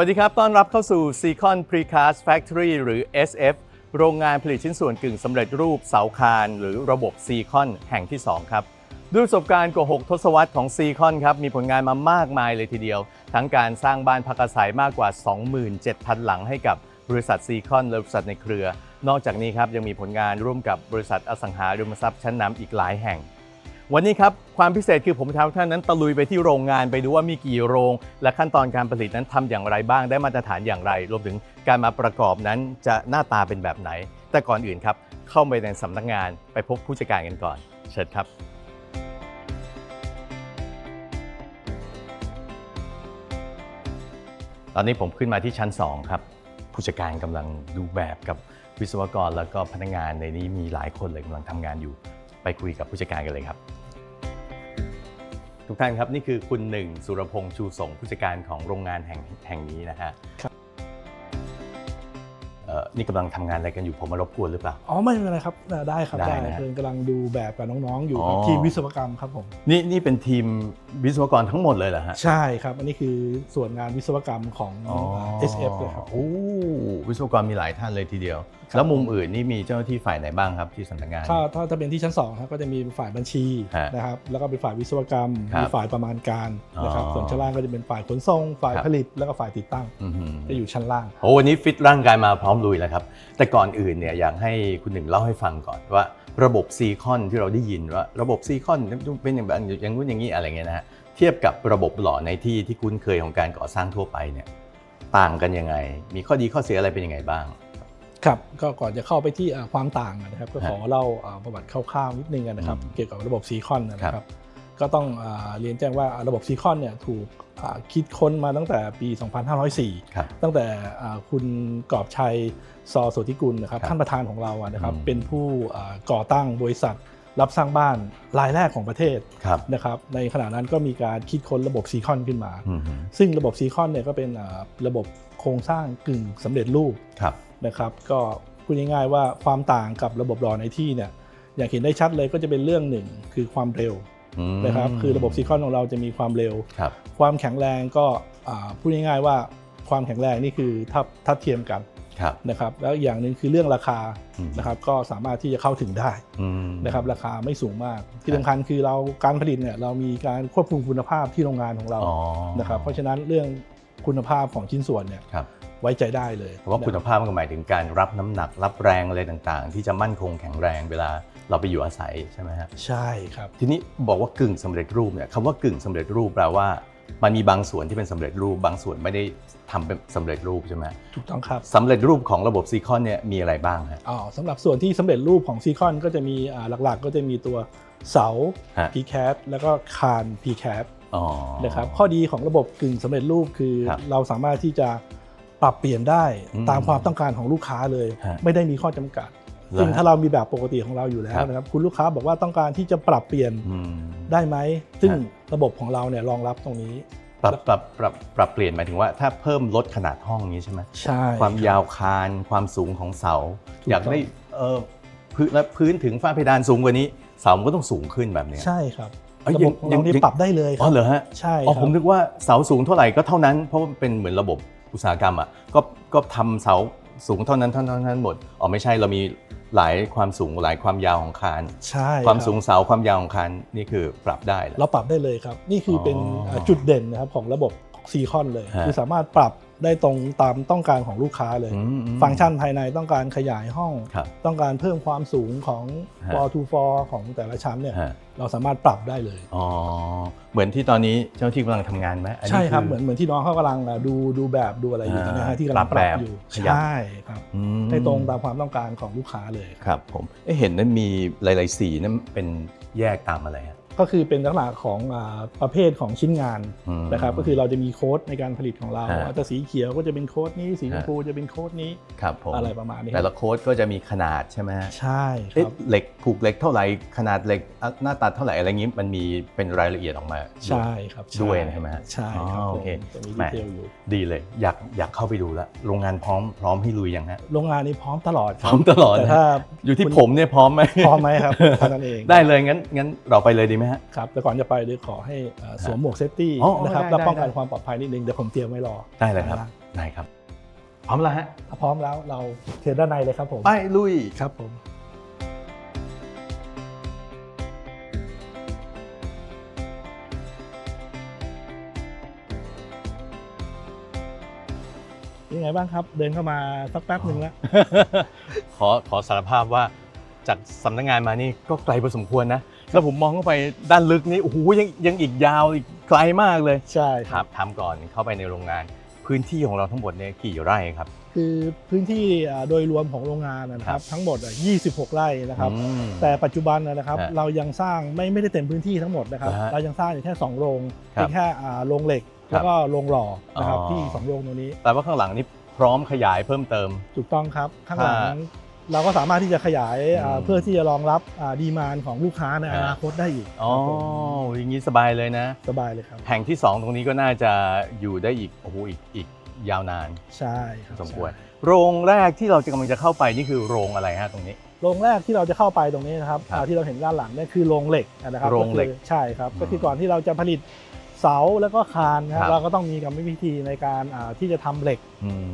วัสดีครับ ต้อนรับเข้าสู่ Secon Precast Factory หรือ SF โรงงานผลิตชิ้นส่วนกึ่งสำเร็จรูปเสาคานหรือระบบ Secon แห่งที่ 2 ครับ ด้วยประสบการณ์กว่า 6 ทศวรรษของ Secon ครับ มีผลงานมามากมายเลยทีเดียว ทั้งการสร้างบ้านพักอาศัยมากกว่า 27,000 หลังให้กับบริษัท Secon และบริษัทในเครือ นอกจากนี้ครับยังมีผลงานร่วมกับบริษัทอสังหาริมทรัพย์ชั้นนำอีกหลายแห่ง วันนี้ครับความพิเศษคือผมท้าท่านนั้นตะลุยไปที่โรงงานไปดูว่ามีกี่โรง และขั้นตอนการผลิตนั้นทำอย่างไรบ้างได้มาตรฐานอย่างไร รวมถึงการมาประกอบนั้นจะหน้าตาเป็นแบบไหน แต่ก่อนอื่นครับ เข้าไปในสำนักงานไปพบผู้จัดการกันก่อน เชิญครับ ตอนนี้ผมขึ้นมาที่ชั้น 2 ครับ ผู้จัดการกำลังดูแบบกับวิศวกรแล้วก็พนักงานในนี้มีหลายคนเลยกำลังทำงานอยู่ไปคุยกับผู้จัดการกันเลยครับ ทุกท่านครับนี่คือคุณหนึ่งสุรพงษ์ชูสงผู้จัดการของโรงงานแห่งแห่งนี้นะฮะครับเนี่กำลังทำงานอะไรกันอยู่ผมมารบกวนหรือเปล่า อ๋อไม่เป็นไรครับเอ่อได้ครับได้ได้นะฮะ เพื่อนกำลังดูแบบกับน้องๆ อยู่อ๋อครับทีมวิศวกรรมครับผม นี่นี่เป็นทีมวิศวกรทั้งหมดเลยเหรอฮะใช่ครับ อันนี้คือส่วนงานวิศวกรรมของอ๋อ SF เลยครับ โอ้วิศวกรมีหลายท่านเลยทีเดียว ครับ แล้วมุมอื่นนี่มีเจ้าหน้าที่ฝ่ายไหนบ้างครับที่สำนักงาน ถ้าถ้าจะเป็นที่ชั้น2ครับก็จะมีฝ่ายบัญชีฮะนะครับแล้วก็เป็นฝ่ายวิศวกรรม ครับมีฝ่ายประมาณการนะครับอ๋อส่วนชั้นล่างก็จะเป็นฝ่ายขนส่ง ฝ่ายครับ ผลิตแล้วก็ฝ่ายติดตั้ง อื้อหือจะอยู่ชั้นล่าง โอ้วันนี้ฟิตร่างกายมาพร้อมลุยแล้วครับ แต่ก่อนอื่นเนี่ยอยากให้คุณหนึ่งเล่าให้ฟังก่อนว่าระบบซีคอนที่เราได้ยินว่าระบบซีคอนเป็นอย่างแบบอย่างนู้นอย่างนี้อะไรเงี้ยนะฮะเทียบกับระบบหล่อในที่ที่คุ้นเคยของการก่อสร้างทั่วไปเนี่ยต่างกันยังไง มีข้อดีข้อเสียอะไรเป็นยังไงบ้าง ครับก็ก่อนจะเข้าไปที่อ่าความต่างนะครับก็ฮะขอเล่าอ่าประวัติคร่าวๆนิดนึงนะครับอืมเกี่ยวกับระบบซีคอนนะคครัรับบก็ต้องอาเรียนแจ้งว่าระบบซีคอนเนี่ยถูกอ่าคิดค้นมาตั้งแต่ปี 2504ครับตั้งแต่อ่าคุณกอบชัย ซอโสธิกุลนะครับครับท่านประธานของเราอะนะครับอืมเป็นผู้อ่าก่อตั้งบริษัทรับสร้างบ้านรายแรกของประเทศครับนะครับในขณะนั้นก็มีการคิดค้นระบบซีคอนขึ้นมาอือหือซึ่งระบบซีคอนเนี่ยก็เป็นอ่าระบบโครงสร้างกึ่งสำเร็จรูปครับนะครับ ก็พูดง่ายๆว่าความต่างกับระบบรอในที่เนี่ยอย่างเห็นได้ชัดเลยก็จะเป็นเรื่องหนึ่งคือความเร็วอืมนะครับคือระบบซีคอนของเราจะมีความเร็วครับความแข็งแรงก็อ่าพูดง่ายๆว่าความแข็งแรงนี่คือทับทัดเทียมกันครับ นะครับแล้วอีกอย่างหนึ่งคือเรื่องราคาอืมนะครับก็สามารถที่จะเข้าถึงได้อืมนะครับราคาไม่สูงมาก ที่ครับสำคัญคือเราการผลิตเนี่ยเรามีการควบคุมคุณภาพที่โรงงานของเราอ๋อนะครับเพราะฉะนั้นเรื่องคุณภาพของชิ้นส่วนเนี่ยครับไว้ใจได้เลยเพราะว่าคุณภาพมันก็หมายถึงการรับน้ำหนักรับแรงอะไรต่างๆ ที่จะมั่นคงแข็งแรงเวลาเราไปอยู่อาศัยใช่ไหมฮะใช่ครับ ทีนี้บอกว่ากึ่งสำเร็จรูปเนี่ยคำว่ากึ่งสำเร็จรูปแปลว่า มันมีบางส่วนที่เป็นสำเร็จรูป บางส่วนไม่ได้ทำเป็นสำเร็จรูปใช่ไหมถูกต้องครับสำเร็จรูปของระบบซีคอนเนี่ยมีอะไรบ้างฮะอ๋อสำหรับส่วนที่สำเร็จรูปของซีคอนก็จะมีอ่าหลักๆ ก็จะมีตัวเสาฮะ p c a p แล้วก็คาน p c a p อ๋อนะครับข้อดีของระบบกึ่งสำเร็จรูปคือครับเราสามารถที่จะปรับเปลี่ยนได้อืมตามความต้องการของลูกค้าเลยฮะไม่ได้มีข้อจำกัดเหรอซึ่งถ้าเรามีแบบปกติของเราอยู่แล้ควรับนะครับคุณลูกค้าบอกว่าต้องการที่จะปรับเปลี่ยนอืมได้ไหมซึ่งฮะ ระบบของเราเนี่ยรองรับตรงนี้ ปรับปรับปรับปรับเปลี่ยนหมายถึงว่าถ้าเพิ่มลดขนาดห้องนี้ใช่ไหมใช่ความรับยาวคานความสูงของเสาถูกต้องอยากได้เออพื้นและพื้นถึงฝ้าเพดานสูงกว่านี้เสามันก็ต้องสูงขึ้นแบบเนี้ยใช่ครับเอ้ยระบบของยัเรางเนี่ยยังปรับได้เลยคอ๋อรับเหรอฮะใช่อ๋อคผรัมบนึกว่าเสาสูงเท่าไหร่ก็เท่านั้นเพราะว่าเป็นเหมือนระบบอุตสาหกรรมอะก็ก็ทำเสาสูงเท่านั้นเท่านั้นเท่านั้นหมดอ๋อไม่ใช่เรามี หลายความสูงหลายความยาวของคานใช่ความรับสูงเสาความยาวของคานนี่คือปรับได้เหรอ เราปรับได้เลยครับ นี่คือเป็นอ๋อจุดเด่นนะครับของระบบซีคอนเลย ฮะ คือสามารถปรับ ได้ตรงตามต้องการของลูกค้าเลยอืมอืมฟังก์ชันภายในต้องการขยายห้องครับต้องการเพิ่มความสูงของฮะ floor to floor ของแต่ละชั้นเนี่ยฮะเราสามารถปรับได้เลยอ๋อเหมือนที่ตอนนี้เจ้าหน้าที่กำลังทำงานไหมอันนี้ใช่ครับอเหมือนเหมือนที่น้องเขากำลังดูดูแบบดูอะไรอยู่อ่านะฮะที่กำลังปปรับรับแบบอยู่ขยับใช่ครับอืมให้ตรงตามความต้องการของลูกค้าเลยครับผมเอ๊ะเห็นนั้นมีหลาย ๆ สีนั่นเป็นแยกตามอะไรฮะ ก็คือเป็นลักษณะของอ่าประเภทของชิ้นงานอืมนะครับก็คือเราจะมีโค้ดในการผลิตของเราฮะถ้าสีเขียวก็จะเป็นโค้ดนี้สีชมฮะพูจะเป็นโค้ดนี้ครับผมอะไรประมาณนี้แต่คละรับโค้ดก็จะมีขนาดใช่ไหมฮะใช่คเอ๊ะรับเหล็กผูกเหล็กเท่าไหร่ขนาดเหล็กอะหน้าตัดเท่าไหร่อะไรอย่างนี้มันมีเป็นรายละเอียดออกมาใช่ครับด้วยใช่ไหมฮะใช่ครับอ๋อผมโอเคจะมีแหดีม่เทลอยู่ดีเลยอยากอยากเข้าไปดูแล้วโรงงานพร้อมพร้อมให้ลุยยังฮะโรงงานนี้พร้อมตลอดคพรัร้อมตลอดแต่นะถ้าอยู่ที่คุณผมเนี่ยพร้อมไหมพร้อมไหมครับเท่านั้นเองได้เลยงั้นงั้นเราไปเลยดีไหมฮะครับแต่ก่อนจะไปเดี๋ยวขอให้เอ่อสวมหมวกเซฟตี้อ๋อนะครับได้แล้วป้องได้กันความปลอดภัยนิดนึงเดี๋ยวผมเตรียมไว้รอได้เลยครับนะได้ครับ พร้อมแล้วฮะถ้าพร้อมแล้วเราเชิญด้านในเลยครับผมไปลุยครับผมยังไงบ้างครับ เดินเข้ามาสักแป๊บหนึ่งแล้ว ขอขอสารภาพว่าจากสำนักงานมานี่ก็ไกลพอสมควรนะ แล้วผมมองเข้าไปด้านลึกนี่โอ้โหยังยังอีกยาวอีกไกลมากเลยใช่ครับถามก่อนเข้าไปในโรงงาน พื้นที่ของเราทั้งหมดเนี่ยกี่ไร่ครับ คือพื้นที่อ่าโดยรวมของโรงงานนะคครัรับบทั้งหมดอะ26 ไร่นะครับอืมแต่ปัจจุบันนะครับฮะเรายังสร้างไม่ไม่ได้เต็มพื้นที่ทั้งหมดนะครับนะฮะเรายังสร้างอยู่แค่ 2 โรงครับเพียงแค่อ่าโรงเหล็กแล้วก็โรงหล่อนะครับอ๋อที่สองโรงตรงนี้ แต่ว่าข้างหลังนี่พร้อมขยายเพิ่มเติม ถูกต้องครับ ข้างหลังฮะ เราก็สามารถที่จะขยายอ่าอืมเพื่อที่จะรองรับดีมานของลูกค้าในฮะอนาคตได้อีกอ๋อครับผมอย่างนี้สบายเลยนะ สบายเลยครับ แห่งที่ 2 ตรงนี้ก็น่าจะอยู่ได้อีกโอ้โหอีกอีกยาวนาน ใช่ครับสมควรใช่โรงแรกที่เราจะกำลังจะเข้าไปนี่คือโรงอะไรฮะตรงนี้ โรงแรกที่เราจะเข้าไปตรงนี้นะครับครับอ่าที่เราเห็นด้านหลังเนี่ยคือโรงเหล็กนะครับโรงเหล็กก็คือใช่ครับอืมก็คือก่อนที่เราจะผลิต เสาแล้วก็คานนะคครัรับบเราก็ต้องมีกรรมวิธีในการอ่าที่จะทำเหล็ก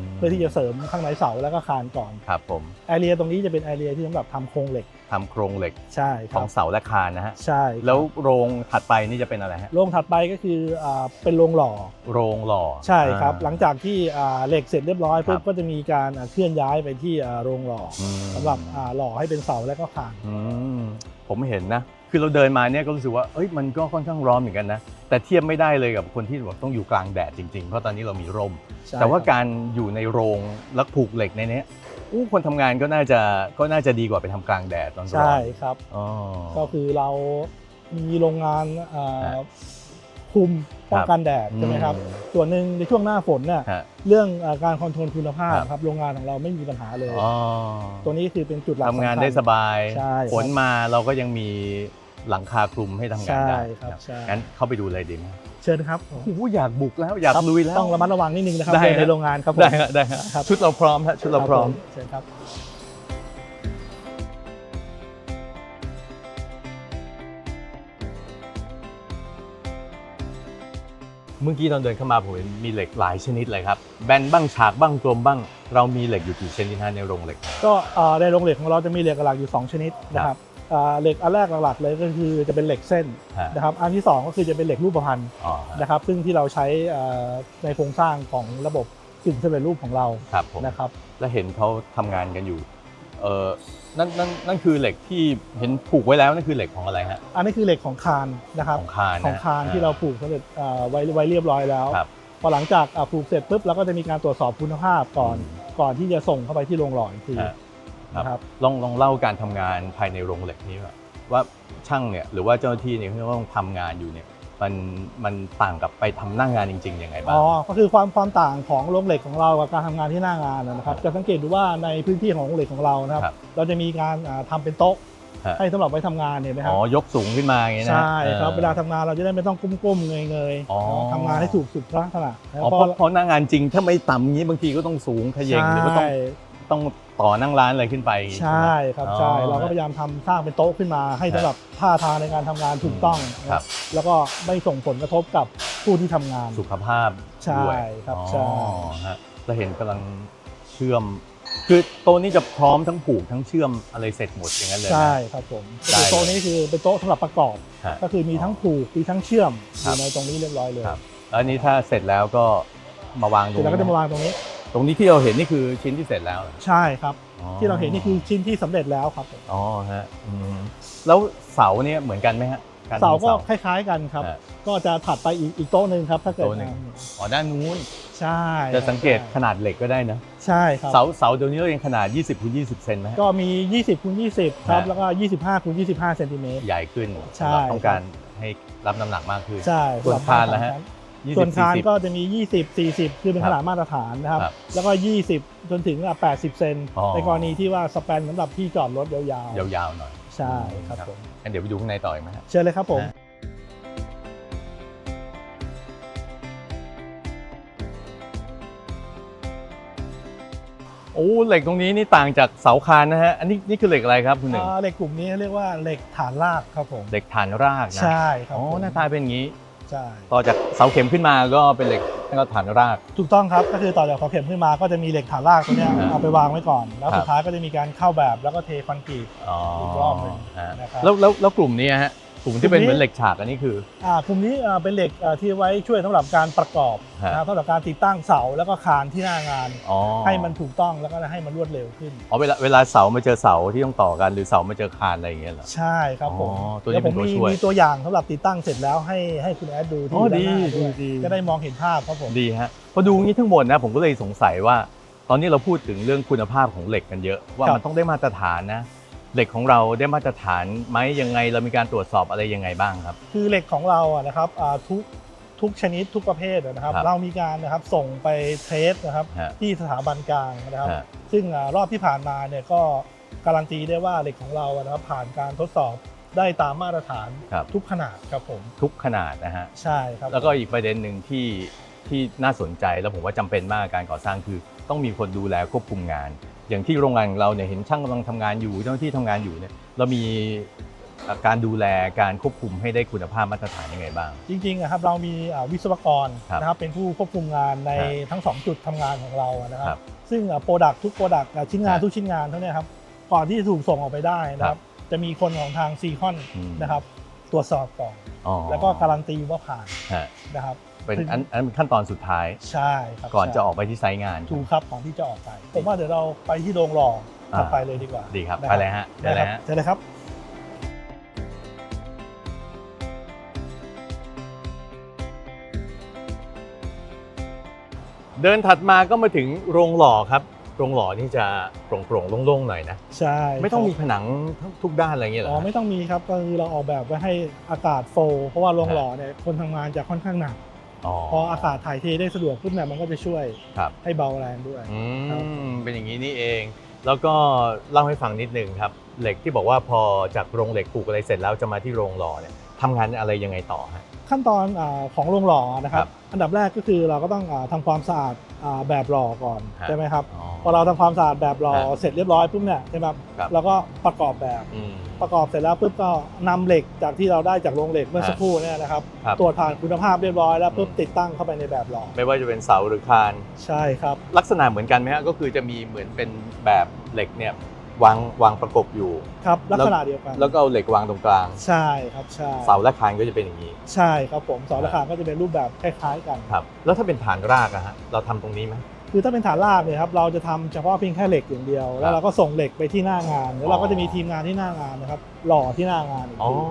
มเพื่อที่จะเสริมข้างในเสาแล้วก็คานก่อนครับผมแอเรียตรงนี้จะเป็นแอเรียที่สำหรับทำโครงเหล็กทำโครงเหล็กใช่คขรัอบงเสาและคานนะฮะใช่ครับแล้วโรงถัดไปนี่จะเป็นอะไรฮะโรงถัดไปก็คืออ่าเป็นโรงหล่อ โรงหล่อใช่ครับอ่าหลังจากที่อ่าเหล็กเสร็จเรียบร้อยปุ๊ครับบก็จะมีการอ่าเคลื่อนย้ายไปที่อ่าโรงหล่ออืมสำหรับอ่าหล่อให้เป็นเสาและก็คานอืมผมเห็นนะ คือเราเดินมาเนี่ยก็รู้สึกว่าเอ้ยมันก็ค่อนข้างร้อนเหมือนกันนะ แต่เทียบไม่ได้เลยกับคนที่แบบต้องอยู่กลางแดดจริงๆ เพราะตอนนี้เรามีร่ม ใช่แต่ว่าครับ การอยู่ในโรงแล้วผูกเหล็กในเนี้ยอู้คนทำงานก็น่าจะก็น่าจะดีกว่าไปทำกลางแดดตอนร้อนใช่ครับ อ๋อ ก็คือเรามีโรงงานอ่าฮะคุมป้องกันแดดอืมใช่ไหมครับส่วนหนึ่งในช่วงหน้าฝนเนี่ยฮะเรื่องอาการคอนโทรลคุณภาพครับ ครับโรงงานของเราไม่มีปัญหาเลย อ๋อตัวนี้คือเป็นจุดหลักทำงานสำคัญได้สบาย ใช่ครับฝนมาเราก็ยังมี หลังคาคลุมให้ทำงานได้ใช่ครับใช่ งั้นเข้าไปดูเลยดีไหมเชิญครับโอ้โหอยากบุกแล้วอยากครับลุยแล้ว ต้องระมัดระวังนิดนึงนะครับได้เดินในฮะโรงงานครับผมได้ฮะได้ฮะครับชุดเราพร้อมฮะชุดเราพร้อมคบผเชิญครับเมื่อกี้ตอนเดินเข้ามาผมเห็นมีเหล็กหลายชนิดเลยครับแบนบ้างฉากบ้างกลมบ้าง เรามีเหล็กอยู่กี่ชนิดฮะในโรงเหล็ก ก็เอ่อในโรงเหล็กของเราจะมีเหล็กหลักอยู่ 2 ชนิดนะครับอ่า เหล็กอันแรกหลักๆเลยก็คือจะเป็นเหล็กเส้นฮะนะครับอันที่ 2 ก็คือจะเป็นเหล็กรูปพรรณอ๋อฮะนะครับซึ่งที่เราใช้อ่าในโครงสร้างของระบบกึ่งสำเร็จรูปของเราครับผมนะครับ แล้วเห็นเขาทำงานกันอยู่เออนั่นนั่นนั่นคือเหล็กที่เห็นผูกไว้แล้วนั่นคือเหล็กของอะไรฮะอันนี้คือเหล็กของคานนะครับของคานนะของคานที่เราผูกสำเร็จอ่าไว้ไว้เรียบร้อยแล้วครับพอหลังจากอ่าผูกเสร็จปุ๊บเราก็จะมีการตรวจสอบคุณภาพก่อนอืมก่อนที่จะส่งเข้าไปที่โรงหล่ออีกทีฮะ นะครับลองลองเล่าการทำงานภายในโรงเหล็กนี้ว่าว่าช่างเนี่ยหรือว่าเจ้าหน้าที่เนี่ยที่ต้องทำงานอยู่เนี่ยมันมันต่างกับไปทำหน้างานจริงๆยังไงบ้างอ๋อก็คือความความต่างของโรงเหล็กของเรากับการทำงานที่หน้างานนะครับ จะสังเกตดูว่าในพื้นที่ของโรงเหล็กของเรานะครับครับเราจะมีการอ่าทำเป็นโต๊ะฮะให้สำหรับไว้ทำงานเห็นไหมครัอ๋บอยกสูงขึ้นมาอย่างนี้นะใช่ครับออเวลาทำงานเราจะได้ไม่ต้องก้มๆเงยอ๋อๆทำงานให้ถูกสุดลักษณะแล้วอ๋อเพก็ราะเพราะหน้างานจริงถ้าไม่ต่ำอย่างนี้บางทีก็ต้องสูงเขย่งหรือว่าต้องใช่ ต้องต่อนั่งร้านอะไรขึ้นไปใช่ครับอ๋อใช่เราก็พยายามทำสร้างเป็นโต๊ะขึ้นมา ให้สำหรับท่าทางในการทำงานถูกต้องนะครับแล้วก็ไม่ส่งผลกระทบกับผู้ที่ทำงานสุขภาพใช่ด้วยครับอ๋อใช่ฮะเราเห็นกำลังเชื่อม คือโต๊ะนี้จะพร้อมทั้งผูกทั้งเชื่อมอะไรเสร็จหมดอย่างนั้นเลยนะใช่ครับผมได้คือโต๊ะนี้คือเป็นโต๊ะสำหรับประกอบฮะก็คือมีทั้งผูกมีทั้งเชื่อมอครับยู่ในตรงนี้เรียบร้อยเลยครับแล้วอันนี้ถ้าเสร็จแล้วก็มาวางตเสรร็งจแล้วก็จะนี้มาวางตรงนี้ ตรงนี้ที่เราเห็นนี่คือชิ้นที่เสร็จแล้วเหรอใช่ครับ อ๋อที่เราเห็นนี่คือชิ้นที่สำเร็จแล้วครับผมอ๋อฮะอืมแล้วเสาเนี่ยเหมือนกันไหมฮะรทำเสาก็คล้ายๆกันครับ ฮะก็จะถัดไปอีกอีกโต๊ะหนึ่งครับ ถ้าเกิดโต๊ะหนึ่ง อ๋อด้านนู้นใช่จะสังเกตขนาดเหล็กก็ได้นะใช่ครับ เสาเสาเดี๋ยวนี้เรายังขนาด 20คูณ20 เซนไหมฮะ ก็มี 20คูณ20 ครับ ฮะ แล้วก็ 25คูณ25เซนติเมตร ใหญ่ขึ้นใช่สำหรับต้องการให้รับน้ำหนักมากขึ้น ใช่ส่วนคานล่ะฮะ 20ส่วนคาน40ก็จะมี 20 40 คือเป็นครัขบนาดมาตรฐานนะครับ ครับแล้วก็ 20 จนถึงอะ80 เซนอ๋อ ในกรณีที่ว่าสแปนสำหรับที่จอดรถยาวยาวๆหน่อยๆใช่ครับผม งั้นเดี๋ยวไปดูข้างในต่ออีกไหมฮะ เชิญเลยครับผมฮะโอ้เหล็กตรงนี้นี่ต่างจากเสาคานนะฮะ อันนี้นี่คือเหล็กอะไรครับคุณหนึ่งอ่าเหล็กกลุ่มนี้เรียกว่าเหล็กฐานรากครับผม เหล็กฐานรากนะใช่ครับอ๋อผมหน้าตาเป็นอย่างนี้ ใช่ต่อจากเสาเข็มขึ้นมาก็เป็นเหล็กแล้วก็ฐานราก ถูกต้องครับก็คือต่อจากเสาเข็มขึ้นมาก็จะมีเหล็กฐานรากตัวเนี้ยอ่าเอาไปวางไว้ก่อน แล้วครับ สุดท้ายก็จะมีการเข้าแบบแล้วก็เทคอนกรีต อ๋ออีกรอบหนึ่งฮะนะครับ แล้วแล้วแล้วกลุ่มนี้ฮะ กลุ่มที่เป็นกลุ่มนี้เหมือนเหล็กฉากอันนี้คืออ่ากลุ่มนี้อ่าเป็นเหล็กอ่าที่ไว้ช่วยสำหรับการประกอบฮะ นะครับสำหรับการติดตั้งเสาแล้วก็คานที่หน้างาน อ๋อให้มันถูกต้องแล้วก็ให้มันรวดเร็วขึ้น อ๋อเวลาเวลาเสามาเจอเสาที่ต้องต่อกันหรือเสามาเจอคานอะไรอย่างเงี้ยเหรอ ใช่ครับผมอ๋อตัวนี้เดี๋ยวผมเป็นตัวมีช่วยมีตัวอย่างสำหรับติดตั้งเสร็จแล้วให้ให้คุณแอดดูที่อ๋อด้านหน้าดีด้วยดีดีจะได้มองเห็นภาพครับผม ดีฮะพอดูงี้ทั้งหมดนะผมก็เลยสงสัยว่า ตอนนี้เราพูดถึงเรื่องคุณภาพของเหล็กกันเยอะ ว่าครับ มันต้องได้มาตรฐานนะ เหล็กของเราได้มาตรฐานไหมยังไงเรามีการตรวจสอบอะไรยังไงบ้างครับ คือเหล็กของเราอะนะครับอ่าทุกทุกชนิดทุกประเภทอะนะครับ ครับเรามีการนะครับส่งไปเทสนะครับฮะที่สถาบันกลางนะครับ ฮะ ซึ่งอ่ารอบที่ผ่านมาเนี่ยก็การันตีได้ว่าเหล็กของเราอะนะครับผ่านการทดสอบได้ตามมาตรฐานครับทุกขนาดครับผมทุกขนาดนะฮะใช่ครับ แล้วก็อีกประเด็นหนึ่งที่ที่น่าสนใจแล้วผมว่าจำเป็นมากการก่อสร้างคือ ต้องมีคนดูแลควบคุมงาน อย่างที่โรงงานของเราเนี่ยเห็นช่างกำลังทำงานอยู่เจ้าหน้าที่ทำงานอยู่เนี่ยเรามีการดูแลการควบคุมให้ได้คุณภาพมาตรฐานยังไงบ้าง จริงๆอะครับเรามีอ่าวิศวกรครับนะครับเป็นผู้ควบคุมงานในครับทั้ง 2 จุดทำงานของเราอะนะคครัรับบซึ่งโปรดักทุกโปรดักชิ้นงานครับทุกชิ้นงานเท่าเนี้ครับก่อนที่จะถูกส่งออกไปได้นะครับ จะมีคนของทางซีคอนอืมนะครับ ตรวจสอบก่อนอ๋อแล้วก็การันตีว่าผ่านฮะนะครับ เป็นถึงอันอันเป็นขั้นตอนสุดท้าย ใช่ครับก่อนใช่จะออกไปที่ไซต์งาน ถูกครับก่อนที่จะออกไป ผมว่าเดี๋ยวเราไปที่โรงหล่อต่อไปเลยดีกว่า ดีครับนะไปเลยฮะไปได้เลคยรับฮะเชิญเลยครับเดินถัดมาก็มาถึงโรงหล่อครับ โรงหล่อนี่จะโปร่งๆโล่งๆหน่อยนะ ใช่ ไม่ต้องครับมีผนังทุกด้านอะไรอย่างเงี้ยเหรอ๋ออฮะไม่ต้องมีครับก็คือเราออกแบบไว้ให้อากาศโฟลว์เพราะว่าโรงหล่อเนี่ยคนทำงานจะค่อนข้างหนักอ๋อ พออากาศถ่ายเทได้สะดวกขึ้นเนี่ยมันก็จะช่วยครับให้เบาแรงด้วยอืครับมเป็นอย่างนี้นี่เอง แล้วก็เล่าให้ฟังนิดนึงครับ เหล็กที่บอกว่าพอจากโรงเหล็กปลูกอะไรเสร็จแล้วจะมาที่โรงหล่อเนี่ยทำงานอะไรยังไงต่อฮะ ขั้นตอนอาของโรงหล่อนะครัครับบอันดับแรกก็คือเราก็ต้องอาทำความสะอาดอ่าแบบหล่อก่อนฮะใช่ไหมครับอ๋อพอเราทำความสะอาดแบบหล่อฮะเสร็จเรียบร้อยปุ๊บเนี่ยใช่ไหมครับครับเราก็ประกอบแบบอืมประกอบเสร็จแล้วปุ๊บก็นำเหล็กจากที่เราได้จากโรงเหล็กเมื่อฮะสักครู่เนี่ยนะครับครับตรวจผ่านคุณภาพเรียบร้อยแล้วปุ๊บอืมติดตั้งเข้าไปในแบบหล่อไม่ว่าจะเป็นเสาหรือคานใช่ครับ ลักษณะเหมือนกันไหมฮะก็คือจะมีเหมือนเป็นแบบเหล็กเนี่ย วางวางประกบอยู่ครับลักษณะเดียวกัน แล้วก็เอาเหล็กวางตรงกลาง ใช่ครับใช่เสาและคานก็จะเป็นอย่างนี้ ใช่ครับผมเสาราคาก็จะเป็นรูปแบบคล้ายๆกันครับแล้วถ้าเป็นฐานรากอะฮะเราทำตรงนี้ไหมคือถ้าเป็นฐานรากเนี่ยครับเราจะทำเฉพาะเพียงแค่เหล็กอย่างเดียวครัแล้บวเราก็ส่งเหล็กไปที่หน้างาน แล้วเราอ๋ก็อจะมีทีมงานที่หน้างานนะครับหล่อที่หน้างานอีกอ๋อที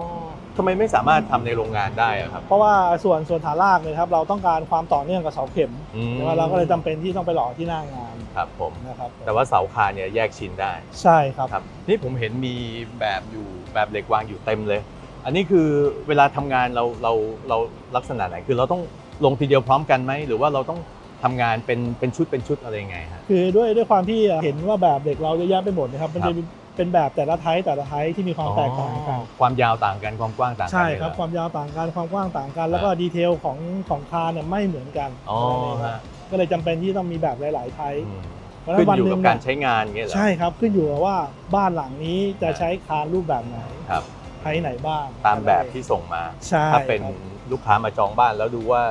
ทำไมไม่สามารถทำในโรงงานได้อะครับ เพราะว่าส่วนส่วนฐานรากเนี่ยครับเราต้องการความต่อเนื่องกับเสาเข็มอืมใช่ไหมเราก็เลยจำเป็นที่ต้องไปหล่อที่หน้างาน ครับผมนะครับแต่ว่าเสาคานเนี่ยแยกชิ้นได้ใช่ครับ ครับนี่ผมเห็นมีแบบอยู่แบบเหล็กวางอยู่เต็มเลย อันนี้คือเวลาทำงานเราเราเราลักษณะไหนคือเราต้องลงทีเดียวพร้อมกันไหมหรือว่าเราต้องทำงานเป็นเป็นชุดเป็นชุดอะไรยังไงฮะ คือด้วยด้วยความที่เห็นว่าแบบเหล็กเราเยอะแยะไปหมดนะครับมันครัจะบเป็นแบบแต่ละไทป์แต่ละไทป์ที่มีความแตกต่างกันอ๋อความยาวต่างกันความกว้างต่างกันใช่ครับ เลยเหอ ความยาวต่างกันความกว้างต่างกัน แล้วก็ดีเทลของของคานเนี่ยไม่เหมือนกันอ๋อนั่นเองฮะ ก็เลยจำเป็นที่ต้องมีแบบหลาย ๆ ไทป์อืมเพราะฉะขึ้นั้นนวันอยู่หนึ่กับงการเนี่ยใช้งานอย่างเงี้ยเหรอ ใช่ครับขึ้นอยู่กับว่าบ้านหลังนี้จะครับใช้คานรูปแบบไหนครับ ไทป์ไหนบ้างตามแบบที่ส่งมา ใช่ถ้าเป็นครับ ลูกค้ามาจองบ้านแล้วดูว่า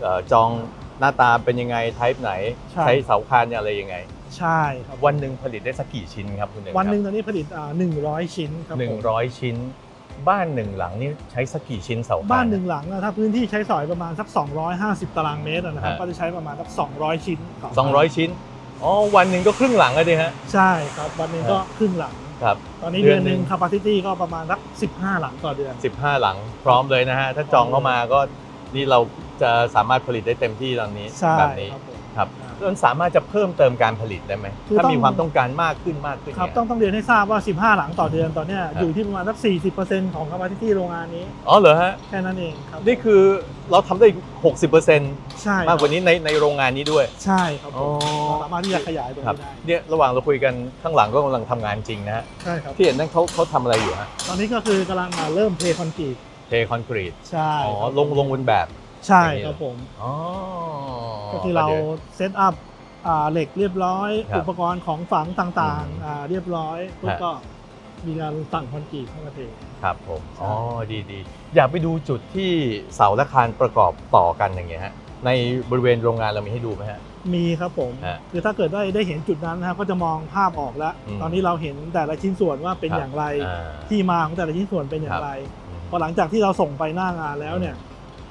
เอ่อจองหน้าตาเป็นยังไงไทป์ไหน ใช่ ใช้เสาคานเนี่ยอะไรยังไง ใช่ครับวันหนึ่งผลิตได้สักกี่ชิ้นครับคุณเอกวันหนึ่งตอนนี้ผลิตอ่า100 ชิ้นครับหนึ่งผมร้อยชิ้น บ้านหนึ่งหลังนี่ใช้สักกี่ชิ้นเสาคาน บ้านหนึ่งหลังอะถ้าพื้นที่ใช้สอยประมาณสัก 250 ตารางเมตรอะนะครับฮะ ก็จะใช้ประมาณสัก 200 ชิ้นต่สองร้อยชิ้นอ๋อวันหนึ่งก็ครึ่งหลังเลยดิฮะ ใช่ครับวันหนึ่งก็ฮะครึ่งหลัง ครับ ตอนนี้เดืเดืออนนหหนึ่นึ่งง capacity ก็ประมาณสัก 15 หลังต่อเดือน 15 หลังพร้อมเลยนะฮะ ถ้าจองเข้ามาก็นี่เราจะสามารถผลิตได้เต็มที่ตอนนี้ใช่แบบนี้ ครับผมครับแล้ว มันสามารถจะเพิ่มเติมการผลิตได้ไหมคือถ้าต้อง มีความต้องการมากขึ้นมากขึ้นครับเนี่ยต้องต้องเรียนให้ทราบว่า 15 หลังต่อเดือนตอนเนี้ยครับอยู่ที่ประมาณสัก40%ของ capacity โรงงานนี้ อ๋อเหรอฮะแค่นั้นเองครับนี่คือเราทำได้ 60%ใช่มากกว่านี้ในในโรงงานนี้ด้วย ใช่ครับผอ๋อมเราสามารถที่จะขยายตรงครับนี้ได้เนี่ยระหว่างเราคุยกันข้างหลังก็กำลังทำงานจริงนะฮะใช่ครับ ที่เห็นนั่นเขาเขาทำอะไรอยู่ฮะตอนนี้ก็คือกำลังมาเริ่มเทคอนกรีตเทคอนกรีตใช่อ๋อครับลงลงบนแบบ ใช่อย่างนี้ครับผม อ๋อ ก็คือเราเซตอัพอ่าเหล็กเรียบร้อยครับอุปกรณ์ของฝังต่างอืมๆอ่าเรียบร้อยปุ๊บฮะก็มีการสั่งคอนกรีตเข้ามาเทครับผมใช่อ๋อดีดีอยากไปดูจุดที่เสาและคานประกอบต่อกันอย่างเงี้ยฮะในบริเวณโรงงานเรามีให้ดูไหมฮะมีครับผมฮะคือถ้าเกิดได้ได้เห็นจุดนั้นนะครับก็จะมองภาพออกแล้วอืมตอนนี้เราเห็นแต่ละชิ้นส่วนว่าเป็นครับอย่างไรอ่าที่มาของแต่ละชิ้นส่วนเป็นอย่างไรอืมพอหลังจากที่เราส่งไปหน้างานแล้วเนี่ย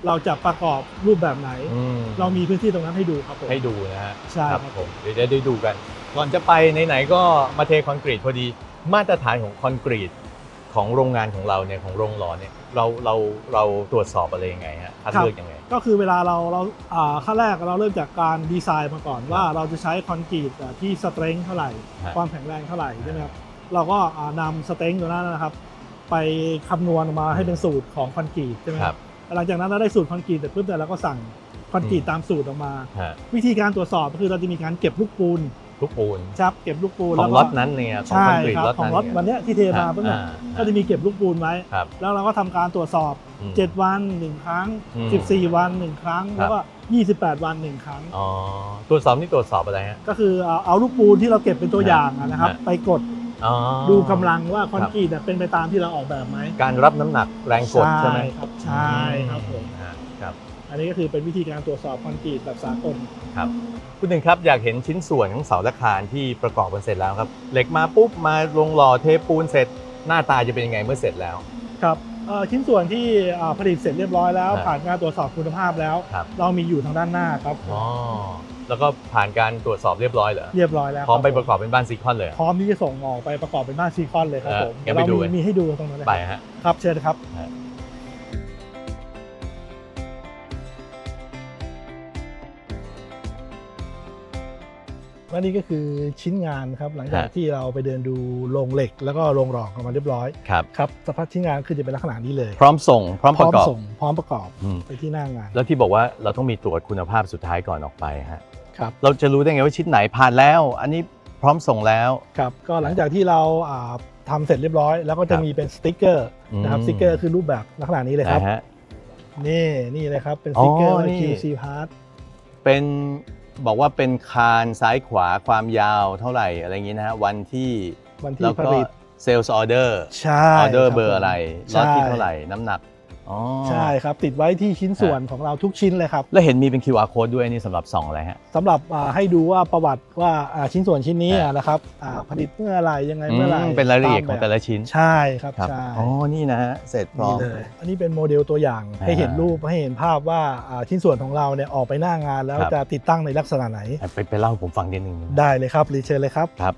เราจะประกอบรูปแบบไหน อืมเรามีพื้นที่ตรงนั้นให้ดูครับผม ให้ดูนะฮะใช่ครับครับ ผมเดี๋ยวจะได้ดูกัน ก่อนจะไปไหนๆก็มาเทคอนกรีตพอดีมาตรฐานของคอนกรีตของโรงงานของเราเนี่ยของโรงหล่อเนี่ยเราเราเราตรวจสอบอะไรยังไงฮะคัดเลือกยังไง ก็คือเวลาเราเราอ่าขั้นแรกเราเริ่มจากการดีไซน์มาก่อนว่าเราจะใช้คอนกรีตอะที่สเตรนท์เท่าไหร่ ฮะ ความแข็งแรงเท่าไหร่ใช่ไหมครับเราก็อ่านำสเตรนท์ตัวนั้นนะครับ ไปคำนวณออกมาให้เป็นสูตรของคอนกรีตใช่ไหมคครัรับบ หลังจากนั้นเราได้สูตรคอนกรีตเสร็จปุ๊บเนี่ยเราก็สั่งคอนกรีตอืมตามสูตรออกมา ฮะวิธีการตรวจสอบก็คือเราจะมีการเก็บลูกปูนลูกปูนครับเก็บลูกปูนขแล้องวก็ล็อตนั้นเนี่ยของใช่คอนกรีตครับล็อตของนั้นรถเนี่ยวันเนี้ยที่เทมาปุ๊บเนี่ยอ่าก็จะมีเก็บลูกปูนไว้ ครับ แล้วเราก็ทำการตรวจสอบ อืม7 วัน 1 ครั้ง อืม14 วัน 1 ครั้ง ครับ แล้วก็ 28 วัน 1 ครั้ง อ๋อตรวจสอบนี่ตรวจสอบอะไรฮะ ก็คือเอาเอาลูกปูนที่เราเก็บเป็นตัวอย่างอะนะครับฮะไปกดอ๋อ ดูกำลังว่าคอนกรีตเนี่ยเป็นไปตามที่เราออกแบบไหมการรับน้ำหนักแรงกดใช่ไหมครับใช่ครับผมฮะครับอันนี้ก็คือเป็นวิธีการตรวจสอบคอนกรีตแบบสากลครับคุณหนึ่งครับอยากเห็นชิ้นส่วนของเสาตะคานที่ประกอบกันเสร็จแล้วครับเหล็กมาปุ๊บมาลงหล่อเทปูนเสร็จ หน้าตาจะเป็นยังไงเมื่อเสร็จแล้วครับเอ่อชิ้นส่วนที่อ่าผลิตเสร็จเรียบร้อยแล้วฮะผ่านการตรวจสอบคุณภาพแล้วครับเรามีอยู่ทางด้านหน้าครับอ๋อ แล้วก็ผ่านการตรวจสอบเรียบร้อยเหรอเรียบร้อยแล้วพร้อมไปคปบระกอบเป็นบ้านซีคอนเลยเหรอพร้อมที่จะส่งออกไปประกอบเป็นบ้านซีคอนเลยครับเออผมงั้นไปเราดูมีเลยมีให้ดูตรงนั้นเลยไปฮะครับเชิญครับฮะและนี่ก็คือชิ้นงานครับหลังจากที่เราไปเดินดูโรงเหล็ก แล้วก็โรงหลอกออกมาเรียบร้อยครับครับสภาพชิ้นงานคือจะเป็นลักษณะนี้เลย พร้อมส่ง พร้อมพปร้อมระกอบส่งพร้อมประกอบอืมไปที่หน้างาน แล้วที่บอกว่าเราต้องมีตรวจคุณภาพสุดท้ายก่อนออกไปฮะ ครับเราจะรู้ได้ไงว่าชิ้นไหนผ่านแล้ว อันนี้พร้อมส่งแล้วครับก็หลังจากที่เราอ่าทำเสร็จเรียบร้อย แล้วก็คจะรับมีเป็นสติ๊กเกอร์นะครับอืมสติ๊กเกอร์คือรูปแบบลักษณะนี้เลยครับ นะฮะ นี่นี่เลยครับเป็นสติ๊กเกอร์อ๋อนี่ QC Part เป็นบอกว่าเป็นคานซ้ายขวาความยาวเท่าไหร่อะไรอย่างนี้นะฮะวันที่วันที่แล้วผก็ลิตเซลล์ออเดอร์ใช่ออเดอร์คเบอร์ผมอะไรใช่ล็อตที่เท่าไหร่น้ำหนักอ๋อ ใช่ครับ ติดไว้ที่ชิ้นส่วนของเราทุกชิ้นเลยครับ แล้วเห็นมีเป็น QR code ด้วยนี่สำหรับส่องอะไรฮะสำหรับอ่าให้ดูว่าประวัติว่าอ่าชิ้นส่วนชิ้นนี้อ่าอะนะครับอ่าผลิตเมื่อไหรยังไงเมื่อไหรอืมเป็นรายละเอียดของามแต่ละชิ้นใช่ครับครับใช่อ๋อนี่นะฮะเสร็จพร้อนี่มเลยอันนี้เป็นโมเดลตัวอย่างอ่าให้เห็นรูปให้เห็นภาพว่าอ่าชิ้นส่วนของเราเนี่ยออกไปหน้างานแล้วครับจะติดตั้งในลักษณะไหนไปไปเล่าให้ผมฟังนิดนึงได้เลยครับรีเชิญเลยครับครับ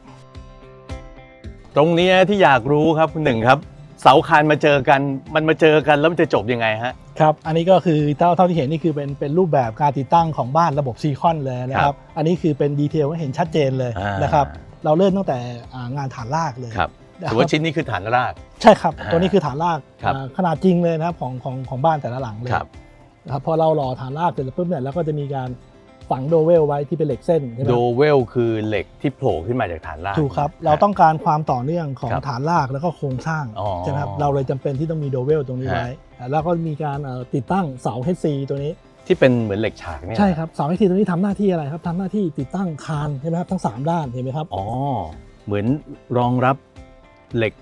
ตรงเนี้ยที่อยากรู้ครับคุณหนึ่งครับ เสาคานมาเจอกัน มันมาเจอกันแล้วมันจะจบยังไงฮะ ครับ อันนี้ก็คือเท่าเท่าที่เห็นนี่คือเป็นเป็นรูปแบบการติดตั้งของบ้านระบบซีคอนเลยนะคครัรับบ อันนี้คือเป็นดีเทลให้เห็นชัดเจนเลยอ่าน นะครับ เราเริ่มตั้งแต่อ่างานฐานรากเลยครับนะถือว่าชิ้นนี้คือฐานราก ใช่ครับ อ่าตัวนี้คือฐานรากครับอ่าขนาดจริงเลยนะครับของของของบ้านแต่ละหลังเลยครับ นะครับพอเราหล่อฐานรากเสร็จแล้วปุ๊บเนี่ยแล้วก็จะมีการ ฝังโดเวลไว้ที่เป็นเหล็กเส้นใช่ไหมโดเวลคือเหล็กที่โผล่ขึ้นมาจากฐานรากถูกครับ เราต้องการความต่อเนื่องของครับฐานรากแล้วก็โครงสร้างอ๋อใช่ไหมครับเราเลยจำเป็นที่ต้องมีโดเวลตรงนี้ฮะไว้อ่าแล้วก็มีการเอ่อติดตั้งเสา HC ตัวนี้ที่เป็นเหมือนเหล็กฉากเนี่ยใช่ครับเสา HC ตัวนี้ทำหน้าที่อะไรครับทำหน้าที่ติดตั้งคานใช่ไหมครับทั้ง 3 ด้านเห็นไหมครับอ๋อเหมือนรองรับเหล็ก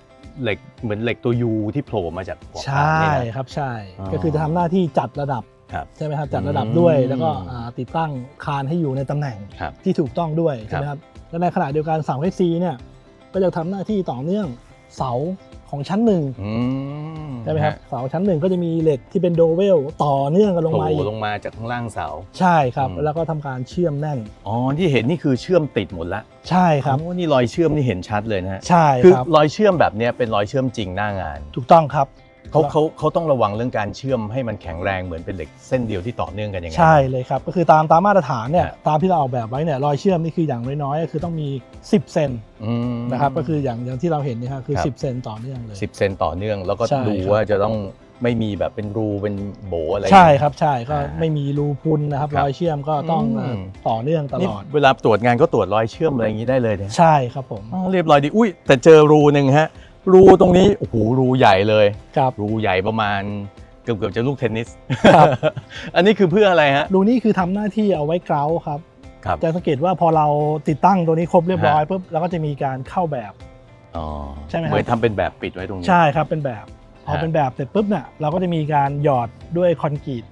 เหล็กเหมือนเหล็กตัวยูที่โผล่มาจากหัวใชคาน่เนี่ยนะครับใช่อ๋อก็คือจะทำหน้าที่จัดระดับครับ ใช่ไหมครับจัดระดับอืมด้วย แล้วก็อ่าติดตั้งคานให้อยู่ในตำแหน่งครับที่ถูกต้องด้วยครัใช่บไหมครับและในขณะเดียวกันเสา HC เนี่ยก็จะทำหน้าที่ต่อเนื่องเสาของชั้นหนึ่งอืมใช่ไหมครับเสาชั้นหนึ่งก็จะมีเหล็กที่เป็นโดเวลต่อเนื่องกันลงโผมาอีล่กลงมาจากข้างล่างเสา ใช่ครับอืมแล้วก็ทำการเชื่อมแน่นอ๋อที่เห็นนี่คือเชื่อมติดหมดละใช่ครับโอ้นี่รอยเชื่อมนี่เห็นชัดเลยนะฮะใช่คือครับรอยเชื่อมแบบเนี้ยเป็นรอยเชื่อมจริงหน้างาน ถูกต้องครับ เขาเขาเขาต้องระวังเรื่องการเชื่อมให้มันแข็งแรงเหมือนเป็นเหล็กเส้นเดียวที่ต่อเนื่องกันยังไงใช่เลยครับ ก็คือตามตามมาตรฐานเนี่ยฮะตามที่เราออกแบบไว้เนี่ยรอยเชื่อมนี่คืออย่างน้อยๆก็คือต้องมี 10 เซนอืมนะครับก็คืออย่างอย่างที่เราเห็นเนี่ยครับคือครับ10 เซนต่อเนื่องเลยสิบเซนต่อเนื่องแล้วก็ใช่ดูครับว่าจะต้องไม่มีแบบเป็นรูเป็นโบอะไรใช่ครับใช่ก็อ่าไม่มีรูพุนนะครับครับรอยเชื่อมก็ต้องอืมเอ่อต่อเนื่องตนี่ลอด เวลาตรวจงานก็ตรวจรอยเชื่อมอะไรอย่างนี้ได้เลยเนี่ยใช่ครับผมอ๋อเรียบร้อยดีอุ้ยแต่เจอรูหนึ่งฮะ รูตรงนี้โอ้โหรูใหญ่เลยครับ รูใหญ่ประมาณเกือบเกือบจะลูกเทนนิส ครับ อันนี้คือเพื่ออะไรฮะ รูนี่คือทำหน้าที่เอาไว้เกลาครับ ครับ จะสังเกตว่าพอเราติดตั้งตัวนี้ครบเรียบร้อยปุ๊บเราก็จะมีการเข้าแบบ อ๋อใช่ไหมครับ เหมือนทำเป็นแบบปิดไว้ตรงนี้ ใช่ครับเป็นแบบ พอฮะเป็นแบบเสร็จปุ๊บเนี่ยเราก็จะมีการหยอดด้วยคอนกรีต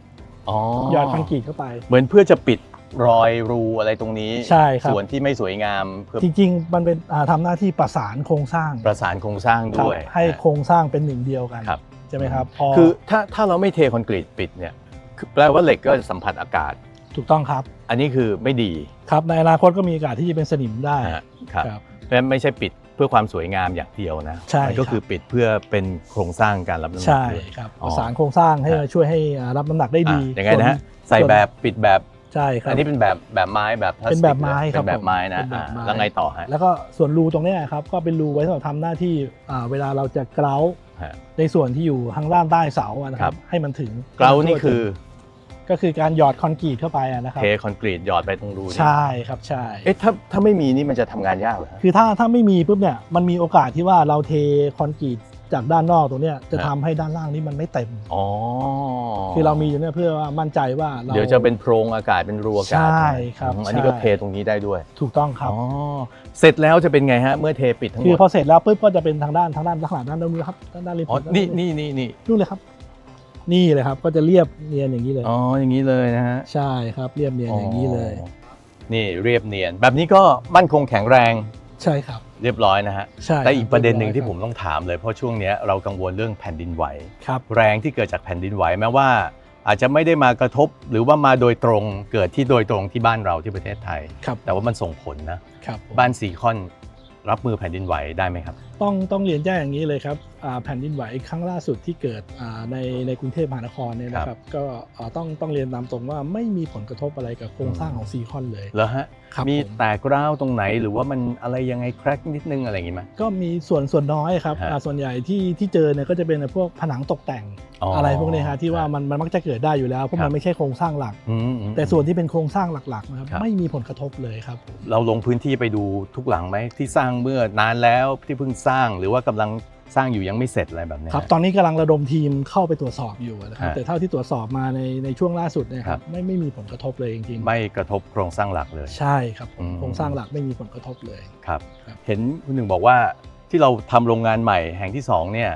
อ๋อหยอดคอนกรีตเข้าไป เหมือนเพื่อจะปิด รอยรูอะไรตรงนี้ใช่ครับ ส่วนที่ไม่สวยงามเพื่อจริงๆ มันเป็นอ่าทำหน้าที่ประสานโครงสร้างประสานโครงสร้างครับด้วยให้โครงสร้างเป็นหนึ่งเดียวกันครับ ใช่ไหมครับพอคือถ้าถ้าเราไม่เทคอนกรีตปิดเนี่ยคือแปลว่าเหล็กก็สัมผัสอากาศ ถูกต้องครับอันนี้คือไม่ดีครับ ในอนาคตก็มีโอกาสที่จะเป็นสนิมได้ นะฮะครับ ครับ เพราะฉะนั้นไม่ใช่ปิดเพื่อความสวยงามอย่างเดียวนะใช่มันก็ครับ คือปิดเพื่อเป็นโครงสร้างการรับน้ำหนักใช่ด้วย ครับอ๋อ ประสานโครงสร้างให้ฮะช่วยให้อ่ารับน้ำหนักได้ดีอะยังไงนะฮะส่วนใส่แบบปิดแบบ ใช่ครับ อันนี้เป็นแบบแบบไม้แบบพลาสติกเป็นแบบไม้ครับเป็นแบบไม้นะเป็นแบบอ่าไม้แล้วไงต่อฮะแล้วก็ส่วนรูตรงเนี้ยครับก็เป็นรูไว้สำหรับทำหน้าที่อ่าเวลาเราจะเกลาฮะ ในส่วนที่อยู่ทางด้านใต้เสาอะนะคครัรับ บให้มันถึงเกลานี่คือก็คือการหยอดคอนกรีตเข้าไปอะนะครับเทคอนกรีตหยอดไปตรงรูนี่ใช่ครับใช่ เอ๊ะถ้าถ้าไม่มีนี่มันจะทำงานยากเหรอฮะ คือถ้าถ้าไม่มีปุ๊บเนี่ยมันมีโอกาสที่ว่าเราเทคอนกรีต จากด้านนอกตรงเนี้ยจะฮะทำให้ด้านล่างนี่มันไม่เต็ม อ๋อคือเรามีอยู่เนี่ยเพื่อว่ามั่นใจว่ารา เดี๋ยวจะเป็นโพรงอากาศเป็นรูอากาศใช่ครับอืมอันนี้ก็ใช่ เทตรงนี้ได้ด้วยถูกต้องครับ อ๋อเสร็จแล้วจะเป็นไงฮะเมื่อเทปิดทั้งหคืมอดพอเสร็จแล้วปุ๊บก็จะเป็นทางด้านทางด้านลักษณะด้านนู้นครับด้านด้านริมอ๋อสุดนี่ด้านี่นี่นี่นู่นเลยครับ นี่เลยครับ ก็จะเรียบเนียนอย่างนี้เลย อ๋ออย่างนี้เลยนะฮะใช่ครับ เรียบเนียนอย่างนี้เลยอ๋อนี่เรียบเนียน แบบนี้ก็มั่นคงแข็งแรง ใช่ครับ เรียบร้อยนะฮะ ใช่แต่อีกประเด็นหนึ่งที่คบผมต้องถามเลยเพราะช่วงเนี้ยเรากังวลเรื่องแผ่นดินไหว ครับ แรงที่เกิดจากแผ่นดินไหวแม้ว่า อาจจะไม่ได้มากระทบหรือว่ามาโดยตรงเกิดที่โดยตรงที่บ้านเราที่ประเทศไทย ครับแต่ว่ามันส่งผลนะ ครับผม บ้านสีคอนรับมือแผ่นดินไหวได้ไหมครับ ต้องต้องเรียนแจ้งอย่างนี้เลยครับอ่า แผ่นดินไหวครั้งล่าสุดที่เกิดอ่าในในกรุงเทพมหานครเนี่ยนะคครัรับบก็อ่าต้องต้องเรียนตามตรงว่าไม่มีผลกระทบอะไรกับโครงสร้างของซีคอนเลยเหรอฮะครับมีผมแตกร้าวตรงไหนหรือว่ามันอะไรยังไงแครกนิดนึงอะไรอย่างงี้ไหมก็มีส่วนส่วนน้อยครับฮะอ่าส่วนใหญ่ที่ที่เจอเนี่ยก็จะเป็นพวกผนังตกแต่งอ๋อออะไรพวกนี้ฮะที่ว่ามันมันมักจะเกิดได้อยู่แล้วเพราะครัมับนไม่ใช่โครงสร้างหลักอืมอืมแต่ส่วนที่เป็นโครงสร้างหลักๆนะครับครับไม่มีผลกระทบเลยครับผมเราลงพื้นที่ไปดูทุกหลังไหมที่สร้างเมื่อนานแล้วที่เพิ่งสร้างหรือว่ากำลัง สร้างอยู่ยังไม่เสร็จอะไรแบบเนี้ยครับ ตอนนี้กำลังระดมทีมเข้าไปตรวจสอบอยู่นะครับฮะแต่เท่าที่ตรวจสอบมาในในช่วงล่าสุดเนี่ยคครัรับบไม่ไม่มีผลกระทบเลยจริงๆ ไม่กระทบโครงสร้างหลักเลย ใช่ครับผมอืมโครงสร้างหลักไม่มีผลกระทบเลย ครับครับเห็นคุณหนึ่งบอกว่าที่เราทำโรงงานใหม่แห่งที่สองเนี่ย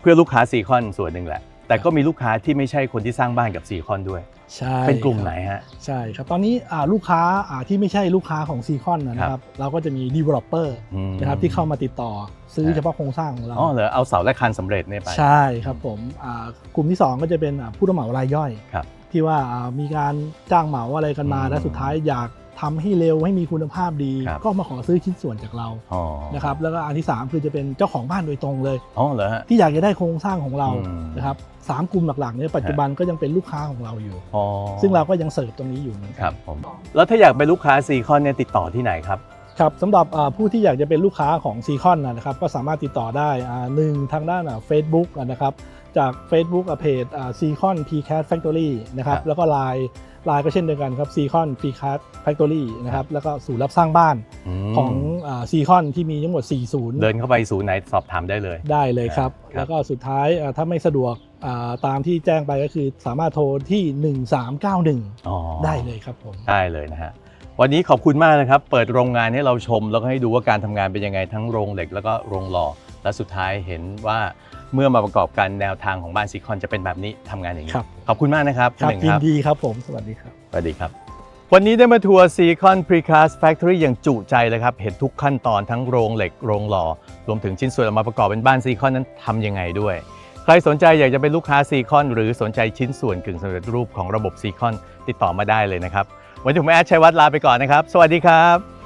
เพื่อลูกค้าซีคอนส่วนหนึ่งแหละ แต่ก็มีลูกค้าที่ไม่ใช่คนที่สร้างบ้านกับซีคอนด้วย ใช่เป็นกลุ่มครับไหนฮะ ใช่ครับตอนนี้อ่าลูกค้าอ่าที่ไม่ใช่ลูกค้าของซีคอนนะคครัรับบเราก็จะมี developer อืมนะครับที่เข้ามาติดต่อซื้อฮะเฉพาะโครงสร้างของเราอ๋อเหรอเอาเสาและคันสำเร็จเนี่ยไปใช่ครับผมอ่ากลุ่มที่ 2 ก็จะเป็นอ่าผู้รับเหมารายย่อยครับที่ว่าอ่ามีการจ้างเหมาอะไรกันมาอืมและสุดท้ายอยาก ทำให้เร็วให้มีคุณภาพดีครับก็มาขอซื้อชิ้นส่วนจากเราอ๋อนะครับแล้วก็อันที่ 3 คือจะเป็นเจ้าของบ้านโดยตรงเลยอ๋อเหรอฮะที่อยากจะได้โครงสร้างของเราอืมนะครับสามกลุ่มหลักๆเนี่ยปัจจุบันก็ยังเป็นลูกค้าของเราอยู่อ๋อซึ่งเราก็ยังเสิร์ฟตรงนี้อยู่เหมือนคกัรับผมแล้วถ้าอยากเป็นลูกค้าซีคอนเนี่ยติดต่อที่ไหนครับครับสำหรับอ่าผู้ที่อยากจะเป็นลูกค้าของซีคอนนะครับก็สามารถติดต่อได้อ่าหนึ่งทางด้านเฟซบุ๊กนะครับจาก Facebook อะเพจซีคอน PCAT Factory นะครับครับแล้วก็ไลน์ไลน์ก็เช่นเดียวกันครับซีคอน PCAT Factory นะครับแล้วก็ศูนย์รับสร้างบ้านมของซีคอนที่มีทั้งหมด 4 ศูนย์เดินเข้าไปศูนย์ไหนสอบถามได้เลย ได้เลยครับครับแล้วก็สุดท้ายอ่าถ้าไม่สะดวกอ่าตามที่แจ้งไปก็คือสามารถโทรที่ 1391อ๋อได้เลยครับผมได้เลยนะฮะวันนี้ขอบคุณมากนะครับ เปิดโรงงานให้เราชม แล้วก็ให้ดูว่าการทำงานเป็นยังไงทั้งโรงเหล็กแล้วก็โรงหล่อและสุดท้ายเห็นว่า เมื่อมาประกอบกันแนวทางของบ้านซิคอนจะเป็นแบบนี้ทำงานอย่างนี้ครับ ขอบคุณมากนะครับครับณหนึ่งยิคนรับดีครับผมสวัสดีครับ สวัสดีครับ วันนี้ได้มาทัวร์ซีคอน Precast Factory อย่างจุใจเลยครับ เห็นทุกขั้นตอนทั้งโรงเหล็กโรงหล่อรวมถึงชิ้นส่วนออกมาประกอบเป็นบ้านซีคอนนั้นทำยังไงด้วย ใครสนใจอยากจะเป็นลูกค้าซีคอนหรือสนใจชิ้นส่วนกึ่งสำเร็จรูปของระบบซีคอนติดต่อมาได้เลยนะครับ วันนี้ผมแอดชัยวัฒน์ลาไปก่อนนะครับ สวัสดีครับ